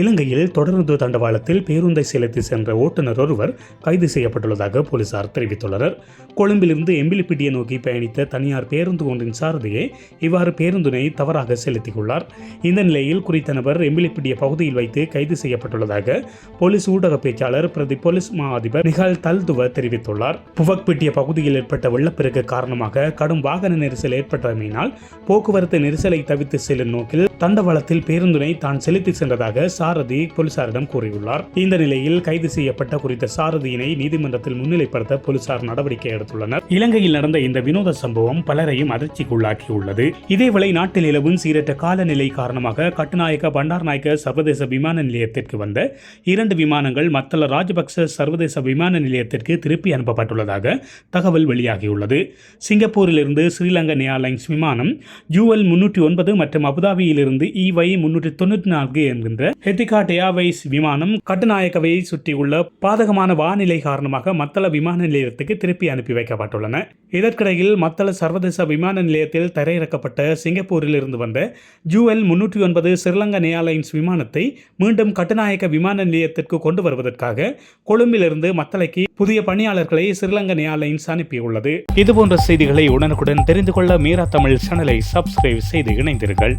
இலங்கையில் தொடர்ந்து தண்டவாளத்தில் பேருந்தை செலுத்தி சென்ற ஓட்டுநர் ஒருவர் கைது செய்யப்பட்டுள்ளதாக போலீசார் தெரிவித்துள்ளனர். கொழும்பிலிருந்து எம்பிலிப்பிட்டியை நோக்கி பயணித்த தனியார் பேருந்து ஒன்றின் சாரதியே இவ்வாறு பேருந்தினை தவறாக செலுத்தியுள்ளார். இந்த நிலையில் குறித்த நபர் எம்பிலிப்பிட்டிய பகுதியில் வைத்து கைது செய்யப்பட்டுள்ளதாக போலீஸ் ஊடக பேச்சாளர் பிரதி போலீஸ் மா அதிபர் நிகால் தல்துவ தெரிவித்துள்ளார். புவக்பிட்டிய பகுதியில் ஏற்பட்ட வெள்ளப்பெருக்கு காரணமாக கடும் வாகன நெரிசல் ஏற்பட்டமையினால் போக்குவரத்து நெரிசலை தவிர்த்து செல்லும் நோக்கில் தண்டவாளத்தில் பேருந்தினை தான் செலுத்தி சென்றதாக சாரதி போலீசாரிடம் கூறியுள்ளார். இந்த நிலையில் கைது செய்யப்பட்ட குறித்த சாரதியினை நீதிமன்றத்தில் முன்னிலைப்படுத்த போலீசார் நடவடிக்கை எடுத்துள்ளனர். இலங்கையில் நடந்த இந்த வினோத சம்பவம் பலரையும் அதிர்ச்சிக்குள்ளாக்கியுள்ளது. இதேவேளை நாட்டில் நிலவும் சீரற்ற காலநிலை காரணமாக கட்டுநாயக்க பண்டார்நாயக்க சர்வதேச விமான நிலையத்திற்கு வந்த இரண்டு விமானங்கள் மத்தள ராஜபக்ச சர்வதேச விமான நிலையத்திற்கு திருப்பி அனுப்பப்பட்டுள்ளதாக தகவல் வெளியாகியுள்ளது. சிங்கப்பூரிலிருந்து ஸ்ரீலங்கா ஏர்லைன்ஸ் விமானம் யூஎல் முன்னூற்றி ஒன்பது மற்றும் அபுதாபியிலிருந்து இவை முன்னூற்றி தொண்ணூற்றி நான்கு என்கின்ற ஹெத்திகாட் ஏர்வைஸ் விமானம் கட்டுநாயக்கவை சுற்றியுள்ள பாதகமான வானிலை காரணமாக மத்தள விமான நிலையத்துக்கு திருப்பி அனுப்பி வைக்கப்பட்டுள்ளன. இதற்கிடையில் மத்தள சர்வதேச விமான நிலையத்தில் தரையிறக்கப்பட்ட சிங்கப்பூரில் இருந்து வந்த ஜூஎல் முன்னூற்றி ஒன்பது ஸ்ரீலங்கா ஏர்லைன்ஸ் விமானத்தை மீண்டும் கட்டுநாயக்க விமான நிலையத்திற்கு கொண்டு வருவதற்காக கொழும்பிலிருந்து மத்தளைக்கு புதிய பணியாளர்களை ஸ்ரீலங்கா ஏர்லைன்ஸ் அனுப்பியுள்ளது. இதுபோன்ற செய்திகளை உடனுக்குடன் தெரிந்து கொள்ள மீரா தமிழ் சேனலை சப்ஸ்கிரைப் செய்து இணைந்தீர்கள்